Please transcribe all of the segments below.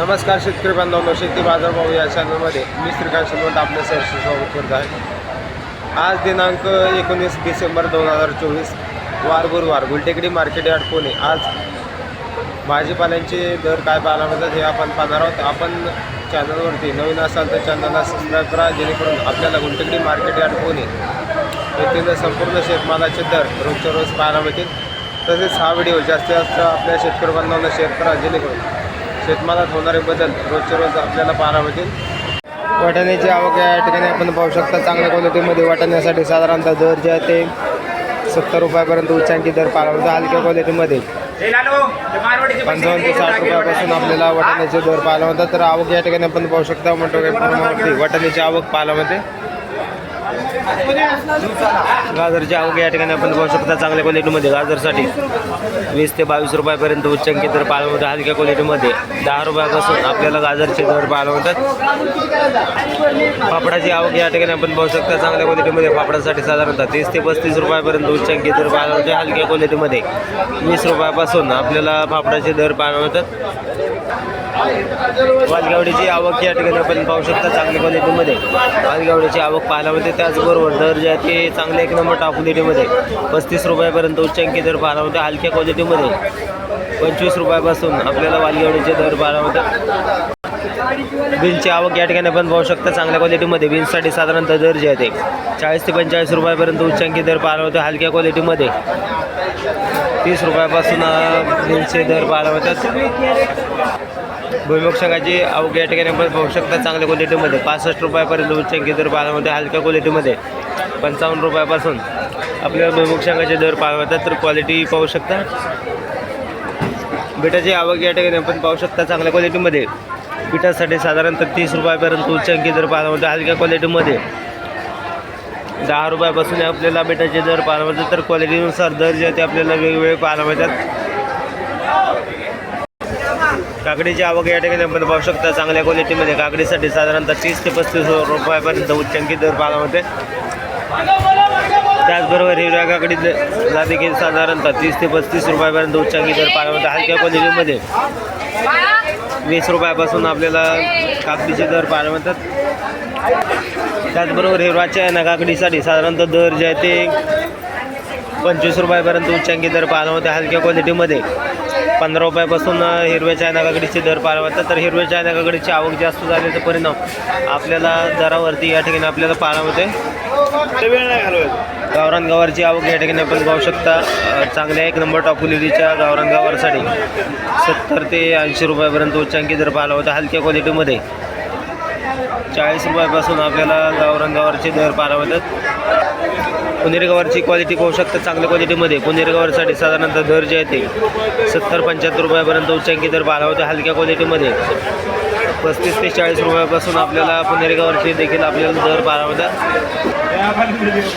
नमस्कार शेतकरी बांधवांनो शेती बाजार भाऊ या चॅनलमध्ये मी श्रीकांत शिलवंत आपल्या सहर्ष स्वागत करत आहे. आज दिनांक एकोणीस डिसेंबर दोन हजार चोवीस वार गुरुवार गुलटेकडी मार्केट यार्ड पुणे. आज भाजीपाल्यांचे दर काय पाहायला मिळतात हे आपण पाहणार आहोत. आपण चॅनलवरती नवीन असाल तर चॅनलला सबस्क्राईब करा जेणेकरून आपल्याला गुलटेकडी मार्केट यार्ड पुणे येथील संपूर्ण शेतमालाचे दर रोजच्या रोज पाहायला मिळतील. तसेच हा व्हिडिओ जास्तीत जास्त आपल्या शेतकरी बांधवांना शेअर करा जेणेकरून शेतमालात होणारे बदल रोजच्या रोज आपल्याला पाहायला मिळतील. वाटाण्याची आवक या ठिकाणी आपण पाहू शकता. चांगल्या क्वालिटीमध्ये वाटाण्यासाठी साधारणतः दर जे आहे ते सत्तर रुपयापर्यंत उच्चांकी दर पाहायला मिळतो. हलक्या क्वालिटीमध्ये. पंचावन्न ते साठ रुपयापासून आपल्याला वाटाण्याचे दर पाहायला मिळतात. तर आवक या ठिकाणी आपण पाहू शकता. म्हणतो काही प्रमाणावरती वाटाण्याची आवक पाहायला मिळते. गाजरची आवक या ठिकाणी आपण पाहू शकता चांगल्या क्वालिटीमध्ये गाजरसाठी. वीस ते बावीस रुपयापर्यंत उच्चांकी दर पाहायला मिळतात हलक्या क्वालिटीमध्ये दहा रुपयापासून आपल्याला गाजरचे दर पाहायला मिळतात. पापडाची आवक या ठिकाणी आपण पाहू शकता चांगल्या क्वालिटीमध्ये पापडासाठी साधारणतः तीस ते पस्तीस रुपयापर्यंत उच्चांकी दर पाहायला मिळते. हलक्या क्वालिटीमध्ये वीस रुपयापासून आपल्याला पापडाचे दर पाहायला मिळतात. वालगावडीची आवक या ठिकाणी आपण पाहू शकता चांगल्या क्वालिटीमध्ये. वालगावडीची आवक पाहायला मिळते. त्याचबरोबर दर जे आहे ते चांगले एक नंबर टॉप क्वालिटीमध्ये पस्तीस रुपयापर्यंत उच्चांकी दर पाहायला मिळते. हलक्या क्वालिटीमध्ये. पंचवीस रुपयापासून आपल्याला वालगावडीचे दर पाहायला मिळते बीन्सची आवक या ठिकाणी आपण पाहू शकता चांगल्या क्वालिटीमध्ये. बीन्ससाठी साधारणतः दर जे आहे ते चाळीस ते पंचेचाळीस रुपयापर्यंत उच्चांकी दर पाहायला होते हलक्या क्वालिटीमध्ये. तीस रुपयापासून बीन्सचे दर पाहायला मिळतात. भुईमुग शेंगाची अवघ्या ठिकाणी आपण पाहू शकता चांगल्या क्वालिटीमध्ये पासष्ट रुपयापर्यंत उच्चांकी दर पाहायला हलक्या क्वालिटीमध्ये पंचावन्न रुपयापासून आपल्याला भुईमुग संघाचे दर पाहतात तर क्वालिटी पाहू शकता. बिटाची आवक या ठिकाणी आपण पाहू शकता चांगल्या क्वालिटीमध्ये पिठासाठी साधारणतः तीस रुपयापर्यंत उच्चांकी दर पाहायला हलक्या क्वालिटीमध्ये दहा रुपयापासून आपल्याला बिटाचे दर पाहायला मिळतात. तर क्वालिटीनुसार दर जे ते आपल्याला वेगवेगळे पाहायला मिळतात. काकडीची आवक या ठिकाणी आपण पाहू शकता. चांगल्या क्वालिटीमध्ये काकडीसाठी साधारणतः तीस ते पस्तीस रुपयापर्यंत उच्चांकी दर पाहायला मिळते. त्याचबरोबर हिरव्या काकडीला देखील साधारणतः तीस ते पस्तीस रुपयापर्यंत उच्चांकी दर पाहायला होते हलक्या क्वालिटीमध्ये वीस रुपयापासून आपल्याला काकडीचे दर पाहायला मिळतात. त्याचबरोबर हिरवाच्या आहे ना काकडीसाठी साधारणतः दर जे आहे ते पंचवीस रुपयापर्यंत उच्चांकी दर पाहायला होते हलक्या क्वालिटीमध्ये पंधरा रुपयापासून हिरव्या चायना काकडीचे दर पाळवतात. तर हिरव्या चायना काकडीची आवक जास्त झाल्याचा परिणाम आपल्याला दरावरती या ठिकाणी आपल्याला पाहायला मिळते गावरान गवारची आवक या ठिकाणी आपण पाहू शकता. चांगल्या एक नंबर टॉपुलिटीच्या गावरान गवारसाठी सत्तर ते ऐंशी रुपयापर्यंत उच्चांकी दर पाहायला होता हलक्या क्वालिटीमध्ये. चाळीस रुपयापासून आपल्याला गावरान गवारचे दर पाहायला पुणेरी गवारची क्वालिटी पाहू शकता चांगल्या क्वालिटीमध्ये पुणेरी गवारसाठी साधारणतः दर जे आहे ते सत्तर पंच्याहत्तर रुपयापर्यंत उच्चांकी दर पाहायला होते हलक्या क्वालिटीमध्ये पस्तीस ते चाळीस रुपयापासून आपल्याला पुणेरी गवारची देखील आपल्याला दर पाहायला होता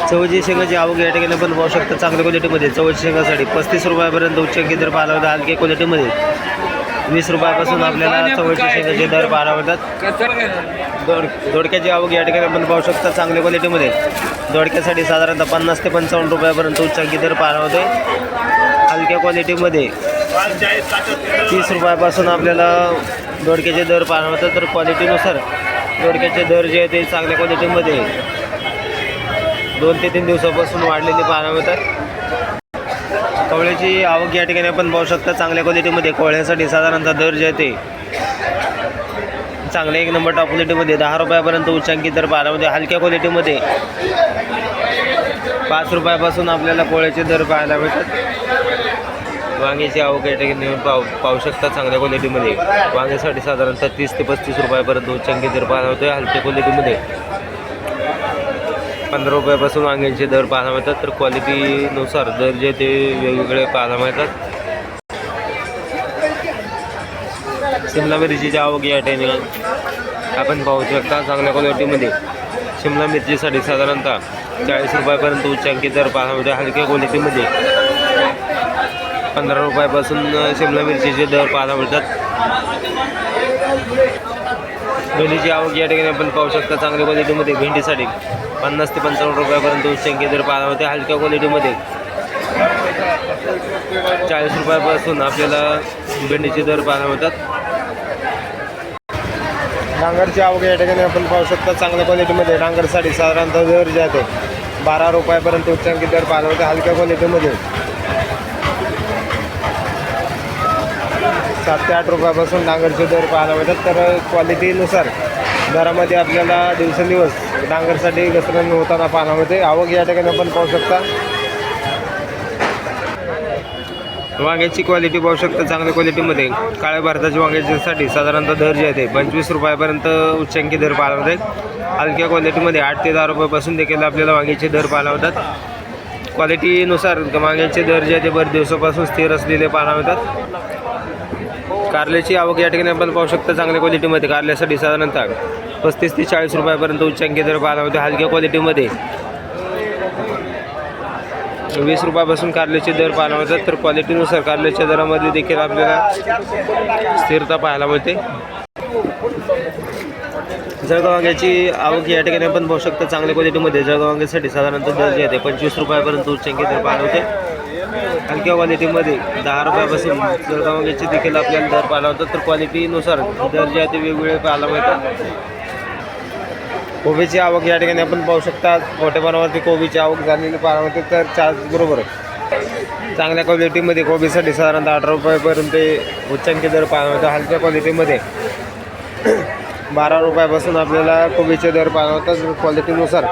चवळी शेंगाची आवक या ठिकाणी आपण पाहू शकता चांगल्या क्वालिटीमध्ये चवळी शेंगासाठी पस्तीस रुपयापर्यंत उच्चांकी दर पाहायला होता हलक्या क्वालिटीमध्ये वीस रुपयापासून आपल्याला चवळीच्या शेंगाचे दर पाहायला मिळतात दोड दोडक्याची आवक या ठिकाणी आपण पाहू शकता चांगल्या क्वालिटीमध्ये दोडक्यासाठी साधारणतः पन्नास ते पंचावन्न रुपयापर्यंत उच्चांकी दर पार होते हलक्या क्वालिटीमध्ये तीस रुपयापासून आपल्याला दोडक्याचे दर पार होतात तर क्वालिटीनुसार दोडक्याचे दर जे आहे ते चांगल्या क्वालिटीमध्ये दोन ते तीन दिवसापासून वाढलेले पाहायला मिळतात कोवळ्याची आवक या ठिकाणी आपण पाहू शकता चांगल्या क्वालिटीमध्ये कोवळ्यासाठी साधारणतः दर जे आहे ते चांगल्या एक नंबर टॉप क्वालिटीमध्ये दहा रुपयापर्यंत उच्चांकी दर पाहायला हलक्या क्वालिटीमध्ये पाच रुपयापासून आपल्याला पोळ्याचे दर पाहायला मिळतात वांग्याची आवक या ठिकाणी पाहू पाहू शकता चांगल्या क्वालिटीमध्ये वांग्यासाठी साधारणतः तीस ते पस्तीस रुपयापर्यंत चंगे दर पाहायला होते हलक्या क्वालिटीमध्ये पंधरा रुपयापासून वांग्यांचे दर पाहायला मिळतात तर क्वालिटीनुसार दर जे ते वेगवेगळे पाहायला मिळतात. शिमला मिरचीची आवक या ठिकाणी आपण पाहू शकता चांगल्या क्वालिटीमध्ये शिमला मिरचीसाठी साधारणतः चाळीस रुपयापर्यंत उच्चांकी दर पाहायला मिळते म्हणजे हलक्या क्वालिटीमध्ये पंधरा रुपयापासून शिमला मिरचीचे दर पाहायला मिळतात. भेंडीची आवक या ठिकाणी आपण पाहू शकता चांगल्या क्वालिटीमध्ये भेंडीसाठी. पन्नास ते पंचावन्न रुपयापर्यंत उच्चांकी दर पाहायला मिळते हलक्या क्वालिटीमध्ये चाळीस रुपयापासून आपल्याला भेंडीचे दर पाहायला मिळतात. डांगरची आवक या ठिकाणी आपण पाहू शकता. चांगल्या क्वालिटीमध्ये डांगरसाठी साधारणतः दर जे आहे ते बारा रुपयापर्यंत उच्चांकित दर पाहायला होते हलक्या क्वालिटीमध्ये. सात ते आठ रुपयापासून डांगरचे दर पाहायला मिळतात. तर क्वालिटीनुसार दरामध्ये आपल्याला दिवसेंदिवस डांगरसाठी घसरण होताना पाहायला मिळते. आवक या ठिकाणी आपण पाहू शकता. वांग्याची क्वालिटी पाहू शकता चांगल्या क्वालिटीमध्ये काळ्या भारताच्या वांग्याच्यासाठी साधारणतः दर जे आहे ते पंचवीस रुपयापर्यंत उच्चांकी दर पाहायला मिळतात हलक्या क्वालिटीमध्ये आठ ते दहा रुपयापासून देखील आपल्याला वांग्याचे दर पाहायला होतात क्वालिटीनुसार वांग्याचे दर जे आहे ते भर दिवसापासून स्थिर असलेले पाहायला मिळतात कारल्याची आवक या ठिकाणी आपण पाहू शकता चांगल्या क्वालिटीमध्ये कारल्यासाठी साधारणतः पस्तीस ते चाळीस रुपयापर्यंत उच्चांकी दर पाहायला होते हलक्या क्वालिटीमध्ये वीस रुपयापासून कारल्याचे दर पाहायला मिळतात तर क्वालिटीनुसार कारल्याच्या दरामध्ये देखील आपल्याला स्थिरता पाहायला मिळते. जळगाव वांग्याची आवक या ठिकाणी आपण पाहू शकता चांगल्या क्वालिटीमध्ये जळगाव वांग्यासाठी साधारणतः दर जे आहे पंचवीस रुपयापर्यंत उच्चांकी दर पाहायला होते हलक्या क्वालिटीमध्ये दहा रुपयापासून जळगाव देखील आपल्याला दर पाहायला होतात तर क्वालिटीनुसार दर जे आहे ते वेगवेगळे पाहायला मिळतात. कोबीची आवक या ठिकाणी आपण पाहू शकता. मोठ्या प्रमाणावरती कोबीची आवक झालेली पाहायला मिळते. तर बरोबर चांगल्या क्वालिटीमध्ये कोबीसाठी साधारणतः अठरा रुपयापर्यंत उच्चांकी दर पाहायला मिळतो. हलक्या क्वालिटीमध्ये बारा रुपयापासून आपल्याला कोबीचे दर पाहायला मिळतात. क्वालिटीनुसार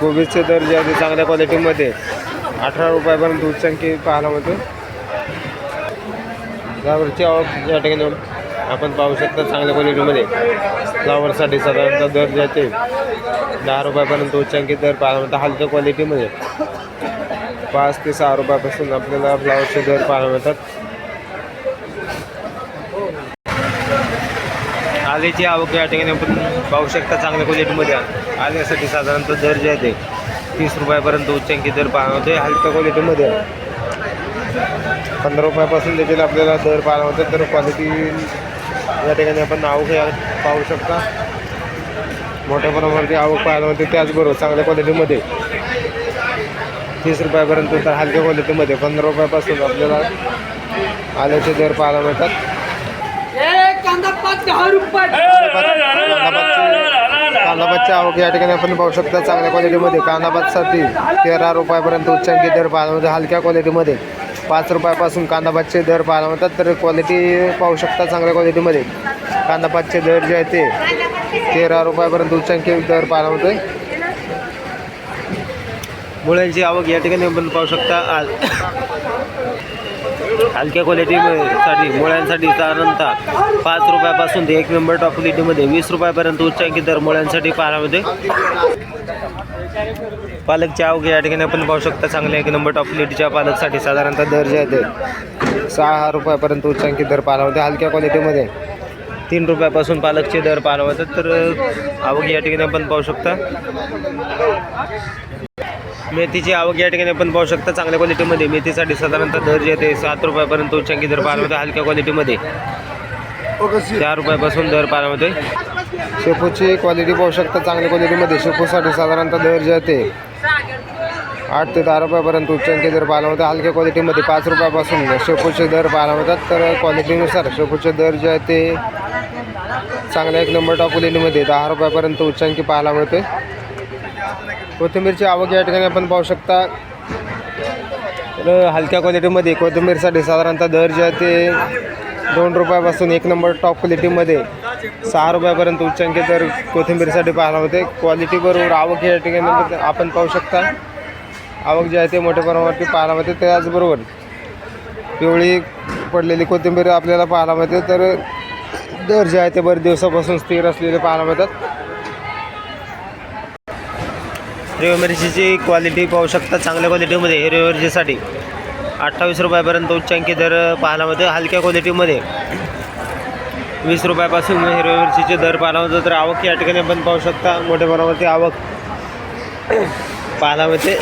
कोबीचे दर जे आहे चांगल्या क्वालिटीमध्ये अठरा रुपयापर्यंत उच्चांकी पाहायला होते आवक या ठिकाणी आपण पाहू शकता चांगल्या क्वालिटीमध्ये. फ्लावरसाठी साधारणतः दर जाते दहा रुपयापर्यंत उच्चांकित दर पाहायला हलक्या क्वालिटीमध्ये. पाच ते सहा रुपयापासून आपल्याला फ्लावरचे दर पाहायला मिळतात. आलेची आवक या ठिकाणी आपण पाहू शकता चांगल्या क्वालिटीमध्ये. आल्यासाठी साधारणतः दर जे आहे ते तीस रुपयापर्यंत उच्चांकित दर पाहायला होते हलक्या क्वालिटीमध्ये. पंधरा रुपयापासून देखील आपल्याला दर पाहायला मिळतो तर क्वालिटी या ठिकाणी आपण आवक पाहू शकता मोठ्या प्रमाणावरती आवक पाहायला मिळते त्याचबरोबर चांगल्या क्वालिटीमध्ये तीस रुपयापर्यंत तर हलक्या क्वालिटीमध्ये पंधरा रुपयापासून आपल्याला आल्याचे दर पाहायला मिळतात कांदा पाच दहा रुपये कांदापातची आवक या ठिकाणी आपण पाहू शकता चांगल्या क्वालिटीमध्ये कांदापातसाठी तेरा रुपयापर्यंत उच्चांकी दर पाहायला मिळतो हलक्या क्वालिटीमध्ये पाच रुपयापासून कांदापातचे दर पाहायला मिळतात तर क्वालिटी पाहू शकता चांगल्या क्वालिटीमध्ये कांदापातचे दर जे आहे ते तेरा रुपयापर्यंत उच्चांकी दर पाहायला मिळतोय. मुळ्यांची आवक या ठिकाणी पण पाहू शकता आज. हलक्या क्वालिटीसाठी मुळ्यांसाठी साधारणतः पाच रुपयापासून ते एक नंबर टॉप क्वालिटीमध्ये वीस रुपयापर्यंत उच्चांकी दर मुळ्यांसाठी पाहायला पालकच्या अवघे या ठिकाणी आपण पाहू शकता चांगल्या एक नंबर टॉप क्वालिटीच्या पालकसाठी साधारणतः दर जे आहे ते सहा रुपयापर्यंत उच्चांकी दर पाहायला होते हलक्या क्वालिटीमध्ये तीन रुपयापासून पालकचे दर पाहायला होतात तर आवक या ठिकाणी आपण पाहू शकता. मेथीची आवक या ठिकाणी आपण पाहू शकता चांगल्या क्वालिटीमध्ये मेथीसाठी साधारणतः दर जे आहे ते सात रुपयापर्यंत उच्चांकी दर पाहायला होते हलक्या क्वालिटीमध्ये चार रुपयापासून दर पाहायला होते शेपूची क्वालिटी पाहू शकता चांगल्या क्वालिटीमध्ये शेपूसाठी साधारणतः दर जे आहे ते आठ ते दहा रुपयापर्यंत उच्चांकी दर पाहायला होते हलक्या क्वालिटीमध्ये पाच रुपयापासून शेपूचे दर पाहायला होतात तर क्वालिटीनुसार शेपूचे दर जे आहे ते चांगल्या एक नंबर टॉप क्वालिटीमध्ये दहा रुपयापर्यंत उच्चांकी पाहायला मिळते कोथिंबीरची आवक या ठिकाणी आपण पाहू शकता. तर हलक्या क्वालिटीमध्ये कोथिंबीरसाठी साधारणतः दर जे आहे ते दोन रुपयापासून एक नंबर टॉप क्वालिटीमध्ये सहा रुपयापर्यंत उच्चांकी दर कोथिंबीरसाठी पाहायला होते क्वालिटीबरोबर आवक या ठिकाणी आपण पाहू शकता. आवक जी आहे ते मोठ्या प्रमाणावरती पाहायला मिळते. त्याचबरोबर पिवळी पडलेली कोथिंबीर आपल्याला पाहायला मिळते. तर दर जे आहे ते बरेच दिवसापासून स्थिर असलेले पाहायला मिळतात. हिरव्या मिरचीची क्वालिटी पाहू शकता चांगल्या क्वालिटीमध्ये हिरव्या मिरचीसाठी. अठ्ठावीस रुपयापर्यंत उच्चांकी दर पाहायला मिळतो हलक्या क्वालिटीमध्ये वीस रुपयापासून हिरव्या मिरचीचे दर पाहायला मिळतो तर आवक या ठिकाणी पण पाहू शकता मोठ्या प्रमाणावरती आवक पाहायला मिळते.